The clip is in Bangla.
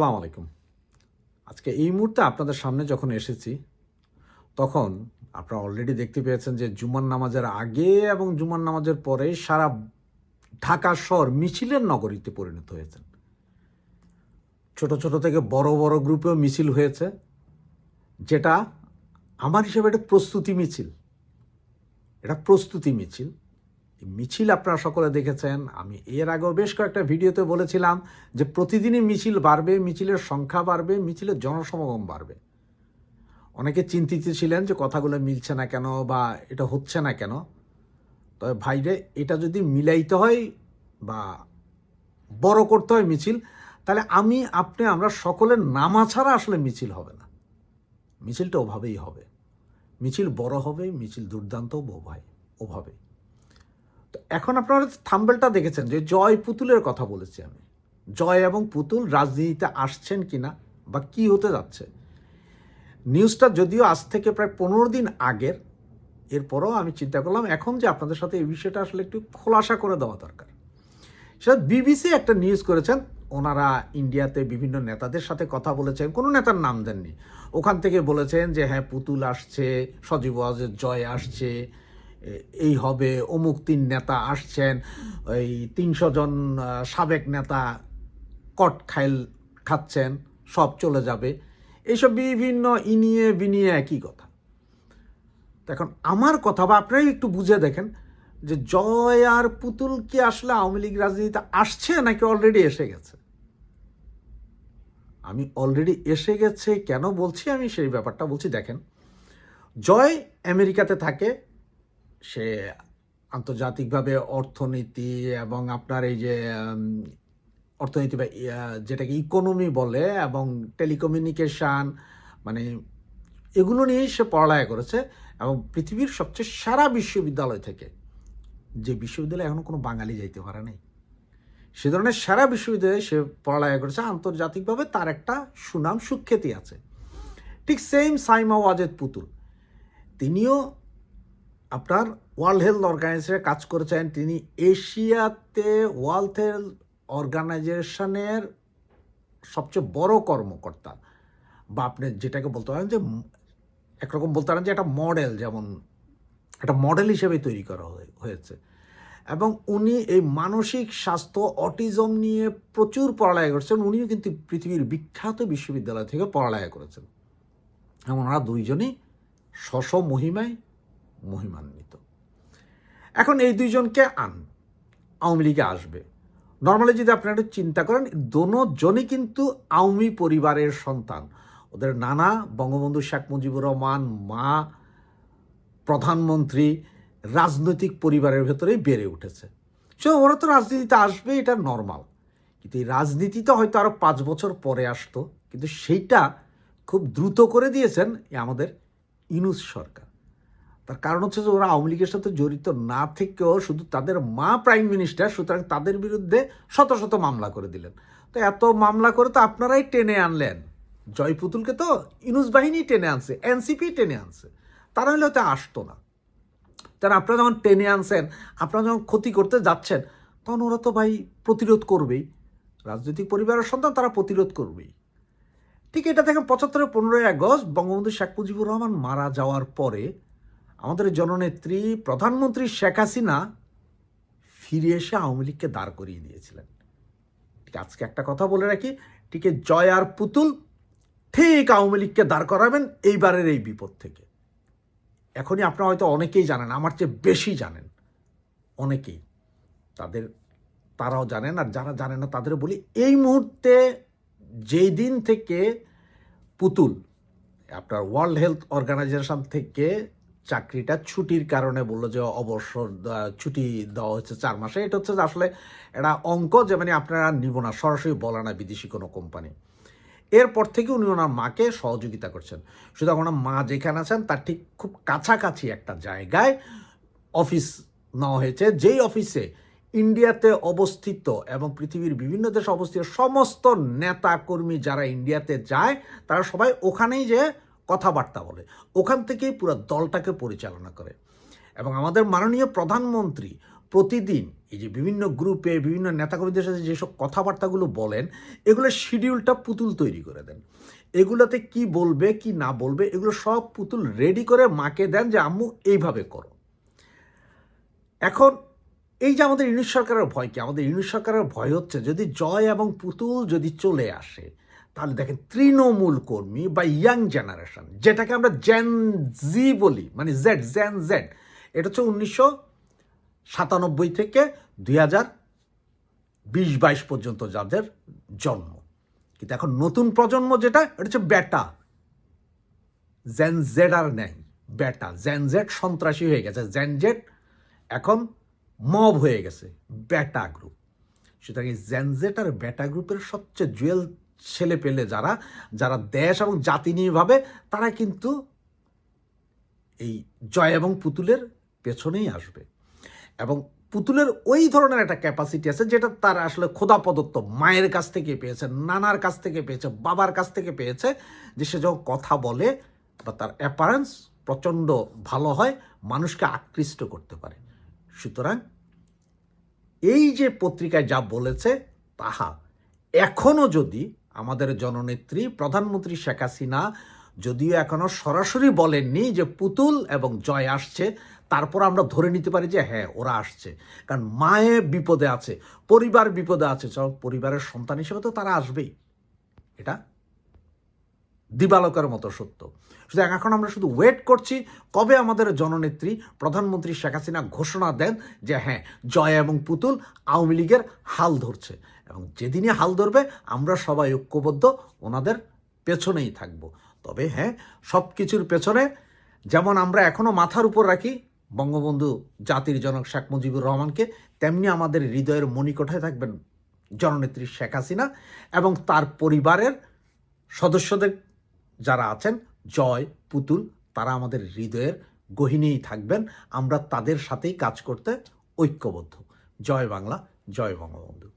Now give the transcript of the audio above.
আসসালামু আলাইকুম। আজকে এই মুহূর্তে আপনাদের সামনে যখন এসেছি, তখন আপনারা অলরেডি দেখতে পেয়েছেন যে জুমার নামাজের আগে এবং জুমার নামাজের পরে সারা ঢাকা শহর মিছিলের নগরীতে পরিণত হয়েছেন। ছোট ছোট থেকে বড় বড় গ্রুপেও মিছিল হয়েছে, যেটা আমার হিসেবে এটা প্রস্তুতি মিছিল। এটা প্রস্তুতি মিছিল। মিছিল আপনারা সকলে দেখেছেন। আমি এর আগেও বেশ কয়েকটা ভিডিওতে বলেছিলাম যে প্রতিদিনই মিছিল বাড়বে, মিছিলের সংখ্যা বাড়বে, মিছিলের জনসমাগম বাড়বে। অনেকে চিন্তিত ছিলেন যে কথাগুলো মিলছে না কেন বা এটা হচ্ছে না কেন। তবে ভাইরে, এটা যদি মিলাইতে হয় বা বড় করতে হয় মিছিল, তাহলে আমি, আপনি, আমরা সকলের নামা ছাড়া আসলে মিছিল হবে না। মিছিলটা ওভাবেই হবে। মিছিল বড় হবে, মিছিল দুর্দান্ত ভাই ওভাবে তো এখন আপনারা থাম্বেলটা দেখেছেন যে জয় পুতুলের কথা বলেছি আমি। জয় এবং পুতুল রাজনীতিতে আসছেন কি না বা কি হতে যাচ্ছে? নিউজটা যদিও আজ থেকে প্রায় পনেরো দিন আগের, এরপরও আমি চিন্তা করলাম এখন যে আপনাদের সাথে এই বিষয়টা আসলে একটু খোলাসা করে দেওয়া দরকার। সেটা বিবিসি একটা নিউজ করেছেন, ওনারা ইন্ডিয়াতে বিভিন্ন নেতাদের সাথে কথা বলেছেন, কোনো নেতার নাম দেননি। ওখান থেকে বলেছেন যে হ্যাঁ পুতুল আসছে, সজীব জয় আসছে এই হবে, অমুক তিন নেতা আসছেন ওই তিনশো জন সাবেক নেতা কট খাইল খাচ্ছেন, সব চলে যাবে। এইসব বিভিন্ন ইনিয়ে বিনিয়ে একই কথা। এখন আমার কথা বা আপনারাই একটু বুঝে দেখেন যে জয় আর পুতুল কি আসলে আওয়ামী লীগ রাজনীতিতে আসছে নাকি অলরেডি এসে গেছে? আমি অলরেডি এসে গেছে, কেন বলছি আমি সেই ব্যাপারটা বলছি দেখেন। জয় আমেরিকাতে থাকে সে আন্তর্জাতিকভাবে অর্থনীতি এবং আপনার এই যে অর্থনীতি বা যেটাকে ইকোনমি বলে এবং টেলিকমিউনিকেশন মানে এগুলো নিয়েই সে পড়ালেখা করেছে এবং পৃথিবীর সবচেয়ে সেরা বিশ্ববিদ্যালয় থেকে, যে বিশ্ববিদ্যালয়ে এখনও কোনো বাঙালি যাইতে পারে নাই, সে ধরনের সেরা বিশ্ববিদ্যালয়ে সে পড়ালেখা করেছে। আন্তর্জাতিকভাবে তার একটা সুনাম সুখ্যাতি আছে। ঠিক সেম সাইমা ওয়াজেদ পুতুল, তিনিও আপনার ওয়ার্ল্ড হেলথ অর্গানাইজেশনে কাজ করেছেন তিনি এশিয়াতে ওয়ার্ল্ড হেলথ অর্গানাইজেশনের সবচেয়ে বড় কর্মকর্তা। বা আপনি যেটাকে বলতে পারেন যে, একরকম বলতে পারেন যে একটা মডেল যেমন, একটা মডেল হিসেবে তৈরি করা হয়ে- হয়েছে। এবং উনি এই মানসিক স্বাস্থ্য, অটিজম নিয়ে প্রচুর পড়ালেখা করেছেন। উনিও কিন্তু পৃথিবীর বিখ্যাত বিশ্ববিদ্যালয় থেকে পড়ালেখা করেছেন। এবং ওনারা দুইজনই স্ব মহিমায় মহিমান্বিত। এখন এই দুইজনকে আন। আওয়ামী লীগে আসবে। নর্মালি যদি আপনারা একটু চিন্তা করেন, দোনোজনই কিন্তু আওয়ামী পরিবারের সন্তান। ওদের নানা, বঙ্গবন্ধু শেখ মুজিবুর রহমান, মা, প্রধানমন্ত্রী, রাজনৈতিক পরিবারের ভেতরেই বেড়ে উঠেছে। সে ওরা তো রাজনীতিতে আসবে, এটা নর্মাল। কিন্তু এই রাজনীতিতে হয়তো আরও পাঁচ বছর পরে আসতো। কিন্তু সেইটা খুব দ্রুত করে দিয়েছেন আমাদের ইনুস সরকার। তার কারণ হচ্ছে যে ওরা আওয়ামী লীগের সাথে জড়িত না থেকেও শুধু তাদের মা প্রাইম মিনিস্টার, সুতরাং তাদের বিরুদ্ধে শত শত মামলা করে দিলেন। তো এত মামলা করে তো আপনারাই টেনে আনলেন। জয় পুতুলকে তো ইনুস বাহিনী টেনে আনছে, এনসিপি টেনে আনছে। তারা হলে হয়তো আসতো না। কারণ আপনারা যখন টেনে আনছেন, আপনারা যখন ক্ষতি করতে যাচ্ছেন, তখন ওরা তো ভাই প্রতিরোধ করবেই। রাজনৈতিক পরিবারের সন্তান তারা প্রতিরোধ করবেই। ঠিক এটা দেখেন পঁচাত্তরের পনেরোই আগস্ট বঙ্গবন্ধু শেখ মুজিবুর রহমান মারা যাওয়ার পরে আমাদের জননেত্রী প্রধানমন্ত্রী শেখ হাসিনা ফিরে এসে আওয়ামী লীগকে দাঁড় করিয়ে দিয়েছিলেন। ঠিক আজকে একটা কথা বলে রাখি, ঠিক জয় আর পুতুল ঠিক আওয়ামী লীগকে দাঁড় করাবেন এইবারের এই বিপদ থেকে। এখনই আপনারা হয়তো অনেকেই জানেন, আমার চেয়ে বেশি জানেন, অনেকেই। তাদের, তারাও জানেন আর যারা জানে না তাদের বলি, এই মুহূর্তে যেই দিন থেকে পুতুল, আপনার ওয়ার্ল্ড হেলথ অর্গানাইজেশন থেকে চাকরিটা ছুটির কারণে বলল যে অবসর ছুটি দেওয়া হচ্ছে চার মাসে। এটা হচ্ছে যে আসলে একটা অঙ্ক যে মানে আপনারা নিব না, সরাসরি বলে না বিদেশি কোনো কোম্পানি। এরপর থেকে উনি ওনার মাকে সহযোগিতা করছেন। সুতরাং ওনার মা যেখানে আছেন, তার ঠিক খুব কাছাকাছি একটা জায়গায় অফিস নেওয়া হয়েছে। যেই অফিসে ইন্ডিয়াতে অবস্থিত এবং পৃথিবীর বিভিন্ন দেশে অবস্থিত সমস্ত নেতা কর্মী যারা ইন্ডিয়াতে যায়, তারা সবাই ওখানেই যে কথাবার্তা বলে। ওখান থেকেই পুরো দলটাকে পরিচালনা করে। এবং আমাদের মাননীয় প্রধানমন্ত্রী প্রতিদিন এই যে বিভিন্ন গ্রুপে বিভিন্ন নেতাকর্মীদের সাথে যেসব কথাবার্তাগুলো বলেন এগুলোর শিডিউলটা পুতুল তৈরি করে দেন। এগুলোতে কি বলবে, কি না বলবে, এগুলো সব পুতুল রেডি করে মাকে দেন যে, আম্মু, এইভাবে করো। এখন এই যে আমাদের ইউনিট সরকারের ভয় কি? আমাদের ইউনিট সরকারের ভয় হচ্ছে যদি জয় এবং পুতুল যদি চলে আসে তাহলে দেখেন তৃণমূল কর্মী বা ইয়াং জেনারেশন যেটাকে আমরা জেন জি বলি মানে জেড জেন জেড এটা হচ্ছে উনিশশো সাতানব্বই থেকে দুই হাজার বিশ বাইশ পর্যন্ত যাদের জন্ম। কিন্তু এখন নতুন প্রজন্ম যেটা, এটা হচ্ছে বেটা। জেন জেড আর নেই, বেটা। জেন জেড সন্ত্রাসী হয়ে গেছে। জেন জেড এখন মব হয়ে গেছে, বেটা গ্রুপ সুতরাং এই জেনজেট আর বেটা গ্রুপের সবচেয়ে জুয়েল ছেলে পেলে যারা যারা দেশ এবং জাতি নিয়ে ভাবে, তারা কিন্তু এই জয় এবং পুতুলের পেছনেই আসবে। এবং পুতুলের ওই ধরনের একটা ক্যাপাসিটি আছে, যেটা তার আসলে খোদা প্রদত্ত মায়ের কাছ থেকে পেয়েছে, নানার কাছ থেকে পেয়েছে, বাবার কাছ থেকে পেয়েছে, যে সে যখন কথা বলে বা তার অ্যাপারেন্স প্রচণ্ড ভালো হয়, মানুষকে আকৃষ্ট করতে পারে। সুতরাং এই যে পত্রিকায় যা বলেছে, তাহা এখনও যদি আমাদের জননেত্রী প্রধানমন্ত্রী শেখ হাসিনা যদিও এখনও সরাসরি বলেননি যে পুতুল এবং জয় আসছে, তারপর আমরা ধরে নিতে পারি যে হ্যাঁ ওরা আসছে। কারণ মায়ে বিপদে আছে, পরিবার বিপদে আছে। চল, পরিবারের সন্তান হিসেবে তো তারা আসবেই। এটা দিবালকের মতো সত্য। শুধু এখন আমরা শুধু ওয়েট করছি কবে আমাদের জননেত্রী, প্রধানমন্ত্রী শেখ হাসিনা ঘোষণা দেন যে হ্যাঁ জয় এবং পুতুল আওয়ামী লীগের হাল ধরছে। এবং যেদিনই হাল ধরবে, আমরা সবাই ঐক্যবদ্ধ, ওনাদের পেছনেই থাকব। তবে হ্যাঁ সব কিছুর পেছনে যেমন আমরা এখনও মাথার উপর রাখি, বঙ্গবন্ধু জাতির জনক শেখ মুজিবুর রহমানকে, তেমনি আমাদের হৃদয়ের মণিকোঠায় থাকবেন জননেত্রী শেখ হাসিনা এবং তার পরিবারের সদস্যদের যারা আছেন, জয়, পুতুল, তারা আমাদের হৃদয়ের গহিনেই থাকবেন। আমরা তাদের সাথেই কাজ করতে ঐক্যবদ্ধ। জয় বাংলা, জয় বঙ্গবন্ধু।